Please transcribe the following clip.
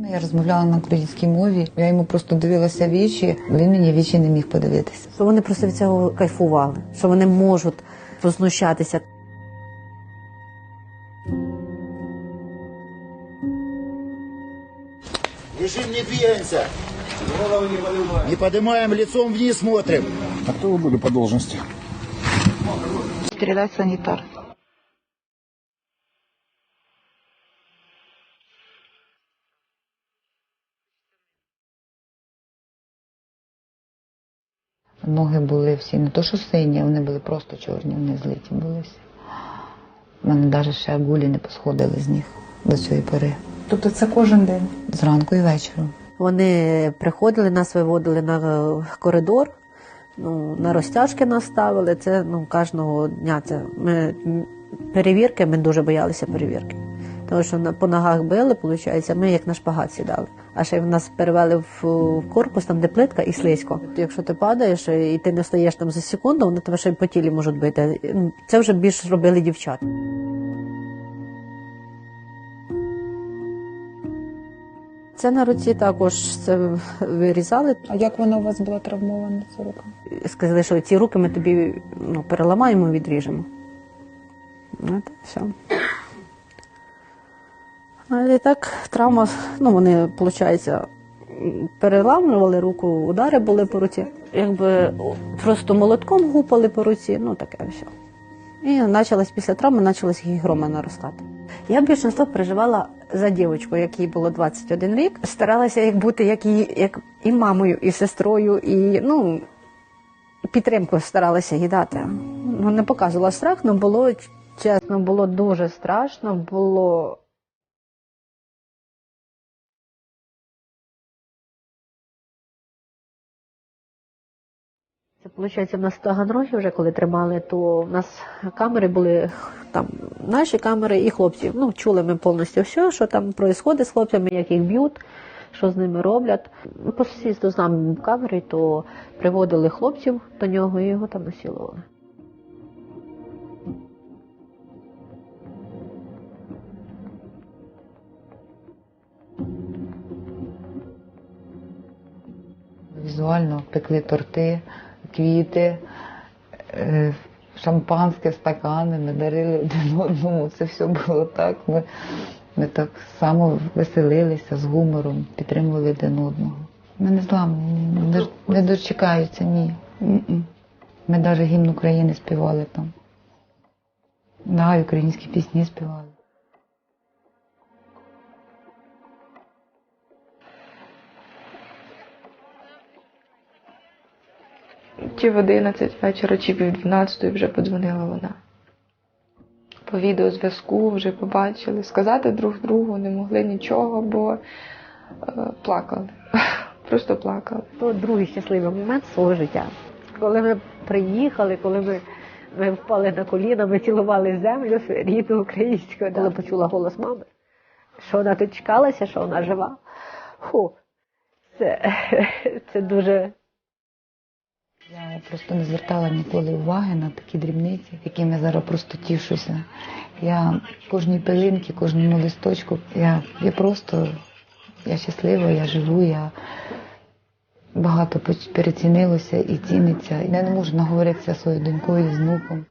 ними я розмовляла на українській мові. Я йому просто дивилася вічі. Він мені вічі не міг подивитися. Що вони просто від цього кайфували, що вони можуть познущатися. Лежим, не двигаемся. Не поднимаем, лицом вниз смотрим. А кто вы были по должности? Стріляти санітар. Ноги були всі не то, що сині, вони були просто чорні, вони злиті були всі. У мене навіть ще гулі не посходили з них до цієї пори. Тобто це кожен день. Зранку і вечором. Вони приходили, нас виводили на е, коридор, ну, на розтяжки нас ставили. Це ну, кожного дня. Це ми перевірки, ми дуже боялися перевірки. Тому що на- по ногах били, виходить, ми як на шпагат сідали. А ще в нас перевели в, корпус, там де плитка і слизько. Якщо ти падаєш і ти не встаєш там за секунду, вони тебе ще й по тілі можуть бити. Це вже більш робили дівчата. Це на руці також це вирізали. А як вона у вас була травмована ця рука? Сказали, що ці руки ми тобі ну, переламаємо, відріжемо. От, все. Але так, травма, ну вони, виходить, переламували руку, удари були по руці. Якби просто молотком гупали по руці, ну таке все. І почалась після травми, почалась гігрома наростати. Я більшинство переживала за дівчинку, якій було 21 рік. Старалася як бути як і, як і мамою, і сестрою, і ну, підтримку старалася їй дати. Ну, не показувала страх, але було чесно, було дуже страшно, було. Це виходить, в нас в Таганрогі вже коли тримали, то в нас камери були там наші камери і хлопці. Ну, чули ми повністю все, що там відбувається з хлопцями, як їх б'ють, що з ними роблять. Ну, По сусідству з нами був камери, то приводили хлопців до нього і його там насилували. Візуально пекли торти, квіти, е, шампанське, стакани, ми дарили один одному. Це все було так. Ми, ми так само веселилися з гумором, підтримували один одного. Ми не зламні, не, не дочекаються, ні. Ми навіть гімн України співали там. Да, і українські пісні співали. Чи в 11 вечора, чи пів 12 вже подзвонила вона. По відеозв'язку вже побачили. Сказати друг другу не могли нічого, бо е, плакали. Просто плакали. То другий щасливий момент свого життя. Коли ми приїхали, коли ми, ми впали на коліна, ми цілували землю рідну українську, коли почула голос мами, що вона тут чекалася, що вона жива. Фу, це, це дуже Я просто не звертала ніколи уваги на такі дрібниці, якими я зараз просто тішуся. Я кожній пилинці, кожному листочку, я, я просто я щаслива, я живу, я багато перецінилося і ціниться. Я не можу наговоритися своєю донькою, з внуком.